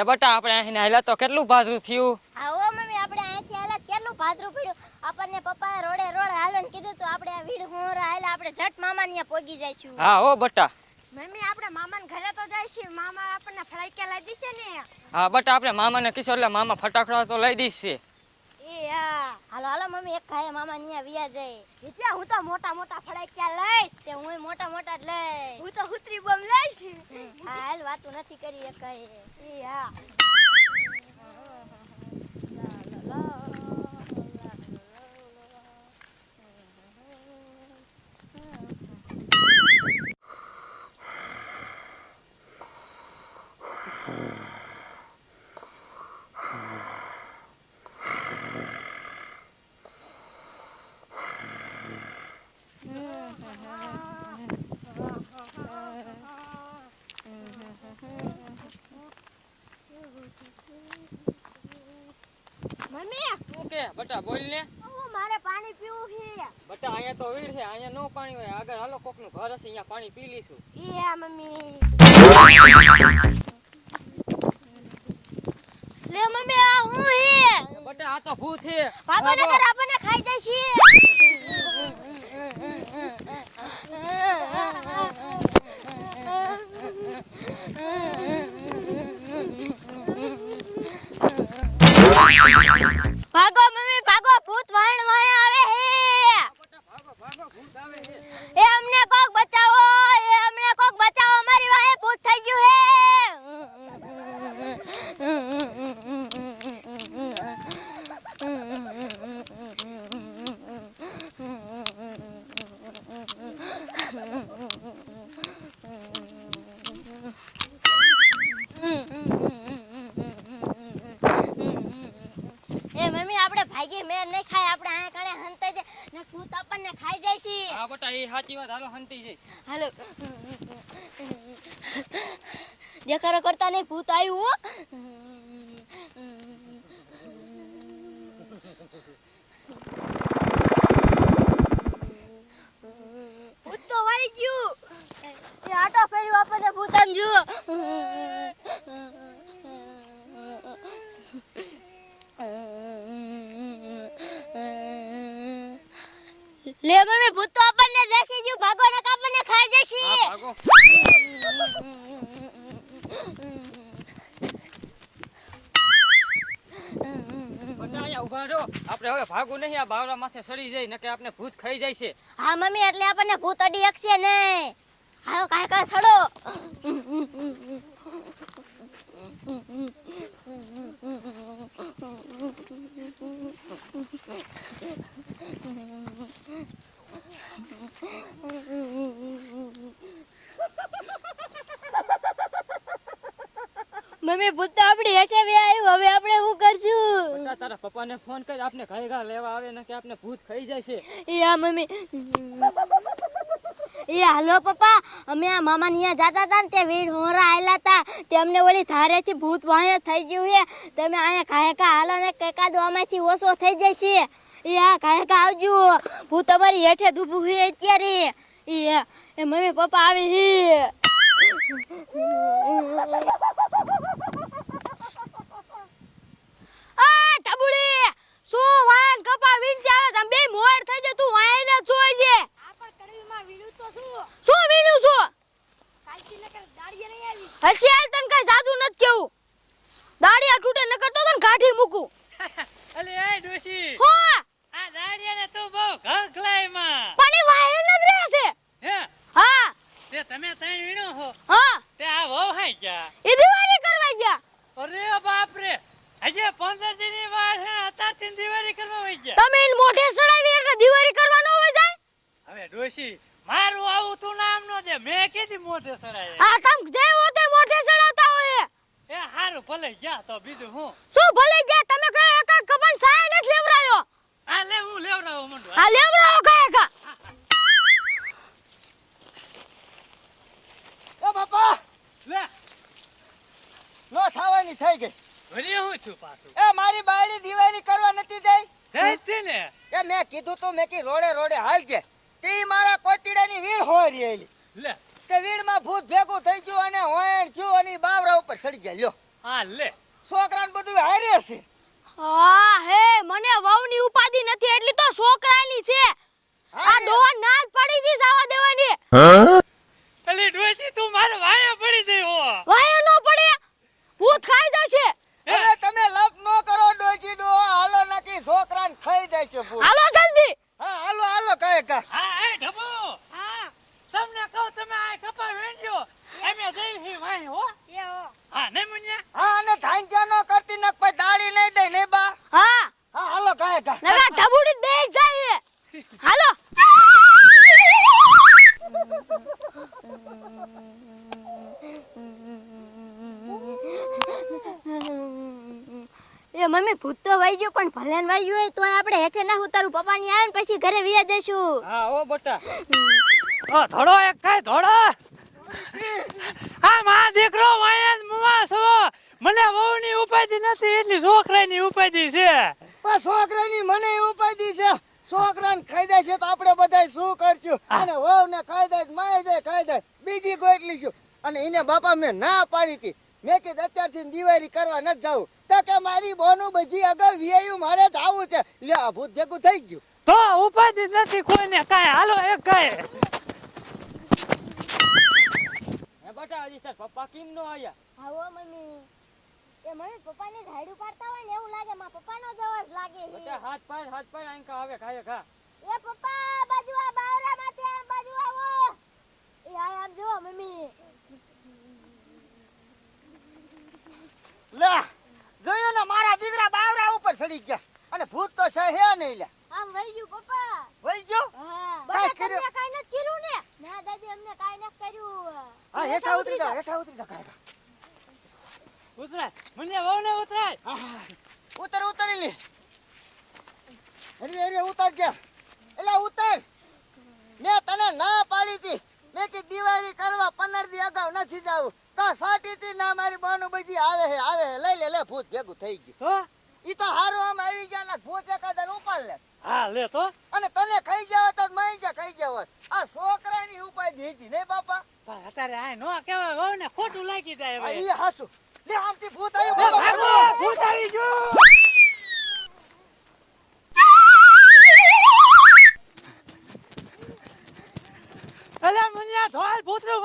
એ બટા આપણે અહીં આયલા તો કેટલું ભાદરું થયું? હા ઓ મમ્મી આપણે અહીંથી આયલા કેટલું ભાદરું પડ્યું? આપણને પપ્પાએ રોડે રોડ હાલન કીધું તો આપણે આ વીડ હોરા આયલા આપણે ઝટ મામા ને પોગી જઈશું. હા હો બટા. મમ્મી આપણે મામાને ઘરે તો જઈશું. મામા આપણને ફ્લાઇટ લઈ દીશે ને. હા બટા આપણે મામાને કીધું એટલે મામા ફટાકડા તો લઈ દઈશ એ હા હાલો હાલો મમ્મી એક ખાય મામા નિયા વિયા જાય. જીત્યા હું તો મોટા મોટા ફડાક્યા લઈશ? તે હું મોટા મોટા જ લઈશ. હું તો હુતરી બમ લઈશ. હા હાલ વાતું નથી કરી એક એ હા. બટા બોલ ને. મારે પાણી પીવું છે. બટા અહીંયા તો વીર છે અહીંયા નો પાણી હોય. આગળ હાલો કોકનું ઘર હશે અહીંયા પાણી પી લઈશું. એ મમ્મી. લે મમ્મી આ હું હે બટા આ તો ભૂત છે. ભાગો. નગર આપણને ખાઈ જશે. નહીં ખાય આપણે આ કણે હંતે જાય ને ભૂત આપણને ખાઈ જાય છે. હા બટા એ સાચી વાત હાલો હંતી છે હાલો. દેખારો કરતા નહીં ભૂત આવ્યું હો. ભૂત તો વાઈ ગયું એ આટો ફેર્યું આપણને ભૂત આમ જુઓ લે મમ્મી ભૂત તો આપણને દેખી ગયું. ભાગો ને આપણને ખાઈ જશે. આપણે હવે ભાગવું નહીં આ બાવરા માથે સડી જાય નકે આપણે ભૂત ખાઈ જાય છે. હા મમ્મી એટલે આપણને ભૂત અડી શકશે નહીં. હાલો કાય કાંઈ સડો. મમ્મી ભૂત તો આપણી હેઠે બી આવ્યું. હવે આપણે શું કરશું? બટા તારા પપ્પાને ફોન કરી આપને ઘરે ઘા લેવા આવે ને કે આપને ભૂત ખાઈ જશે. એ આ મમ્મી. એ હાલો પપ્પા અમે આ મામા ત્યાં જાતા હતા ને તે વીડ હોરા આયેલા હતા. તે અમને ઓલી ધારેથી ભૂત વાહે થઈ ગયું છે. તમે અહીંયા કાંઈ હાલો ને કાદો આમાંથી ઓછો થઈ જશે. એ હા કાંઈ કા આવજો. ભૂત તમારી હેઠે છે અત્યારે. એ મમ્મી પપ્પા આવે છે આ ટબુડી શું વાયન કપા વીણ આવે બે મોર થઈ જાય તું વાયન જ જોઈ છે આ પણ કડવીમાં તો શું? શું વીણ્યું છું? કાલથી નકર દાડીએ નહીં આવી. હજી હાલ તને કઈ સાદું નથી કેવું દાડિયા તૂટે ન કરતો તો ને કાઢી મૂકું અલે એ ડોશી હો આ દાડિયાને તું બહુ ઘગલાયમાં પણ એ વાયન જ રહે છે હે હા તે તમે ત્રણ વીણો હો હા તે આ વહુ હાઈ ગયા એ દિવાળી કરવા ગયા અરે બાપ રે હજી પંદર દી ની વાર હે અત્યારથી દિવાળી કરવા વઈ ગયા તમે મોઢે સડાવી એટલે દિવાળી કરવાનો હોય જાય? હવે ડોશી મારું આવું તું નામ નો દે મે કીધી મોઢે સડાય આ તમ જે હોતે મોઢે સડાતા હોય એ. હારું ભલે ગયા તો બીજું હું? શું ભલે ગયા? તમે કહે એક કબન સાય નથી લેવરાયો? આ લે હું લેવડાવો મંડો. આ લેવરાવો કહે કા એ બાપા! લે. નો થવાની થઈ ગઈ. વરી હું છું પાછું એ મારી બાયડી દિવાળી કરવા નથી દઈ જઈ તી ને? એ મેં કીધું તો મેં કી રોડે રોડે હાલજે તે મારા કોતીડાની વીણ હોય રહેલી લે. તે વીણમાં ભૂત ભેગું થઈ ગયું અને હોયણ થયું અને બાવરા ઉપર ચડી ગયા. લ્યો. હા લે. છોકરાને બધું હારે છે. હા હે મને વહુની ઉપાધિ નથી એટલી તો છોકરાની છે. આ. ડોહા ના જ પડી દી જવા દેવાની. અલી ડોશી તું મારે વાયા પડી જઈ હો વાય નો પડે ભૂત ખાઈ જશે હવે તમે લપ નો કરો ડોજી ડો હાલો નાખી છોકરાને ખાઈ જાય છે ભૂત. હાલો જલ્દી! હા હાલો હાલો કહે કા. હા એ ઢબો! હા. તમને કહું તમે આ કપા વેણજો અમે જઈ હી વાય હો. હા. ને મુન્યા? હા અને થાંક્યા નો કરતી નક પછી દાડી નઈ દે ને બા. હા. હા હાલો કહે કા. નગા ઢબુડી બે જાય હાલો એ મમ્મી ભૂત તો વહી ગયું પણ ભલે ને વહી ગયું હોય તો આપણે હેઠે ના ઉતારું. પપ્પાની આવે ને પછી ઘરે વિયા જઈશું. હા ઓ બટા. ઓ ધોડો એક થાય ધોડો આ માં દીકરો વાયા જ મુવા છો. મને વહુની ઉપાધિ નથી એટલી છોકરાની ઉપાધિ છે. પણ છોકરાની મને ઉપાધિ છે. છોકરાને ખાઈ દે છે તો આપણે બધા શું કરશું? અને વહુ ને ખાઈ દે તો માય જાય ખાઈ દે બીજી ગોટલી છું. અને એને બાપા મેં ના પાડી હતી. મેં કીધું અત્યારથી દિવાળી કરવા નથી જવું તો કે મારી બોનું બજી અગાઉ વિયાયું મારે જ આવું છે. લે આ ભૂત ભેગું થઈ ગયું. તો ઉપાધિ નથી કોઈને કાંઈ. હાલો એક કાંઈ. હે બટા હજી સર પપ્પા કેમ નો આયા? આવો મમ્મી. એ મને પપ્પાને ઝાડુ પાડતા હોય ને એવું લાગે મારા પપ્પાનો જ અવાજ લાગે છે. બટા હાથ પાય હાથ પાય કા આવે ખાય ખા. એ પપ્પા બાજુ આ બાવરા માથે આ બાજુ આવો. એ આય આમ જો મમ્મી. લે જોયું ને મારા દીકરા બાવરા ઉપર ચડી ગયા. અને ભૂત તો છે હે નહીં લે. આમ વહી ગયું પપ્પા. વઈ ગયો? હા. કાંઈ કર્યું? કાઈ ન કર્યું ને? ના દાદી અમને કાઈ ન કર્યું. હા હેઠા ઉતરી જા હેઠા ઉતરી જા કાંઈ ઉતરાય. મને વહુને ઉતરાય. હા, ઉતર ઉતરી લે. અરે અરે ઉતર ગયા. એલા ઉતર. મેં તને ના પાડી હતી. મેં કે દિવાળી કરવા પંદર દી અગાઉ નથી જાવું. તો સાટી હતી ના મારી બાનું બજી આવે હે આવે હે. લઈ લે લે ભૂત ભેગું થઈ ગયું. તો ઈ તો હારો આમ આવી ગયા ના ભૂત એકાદર ઉપાડ લે. હા લે તો. અને તને ખાઈ જાવ તો માઈ જા ખાઈ જાવ આ છોકરાની ઉપાય દીધી ને બાપા. પણ અત્યારે આ નો કહેવાય ને ખોટું લાગી જાય હવે. ઈ હાસુ. લે આમથી ભૂત આવ્યો ભાગો. ભૂત આવી ગયો. અલા મુનિયા ધોળ ભૂતરું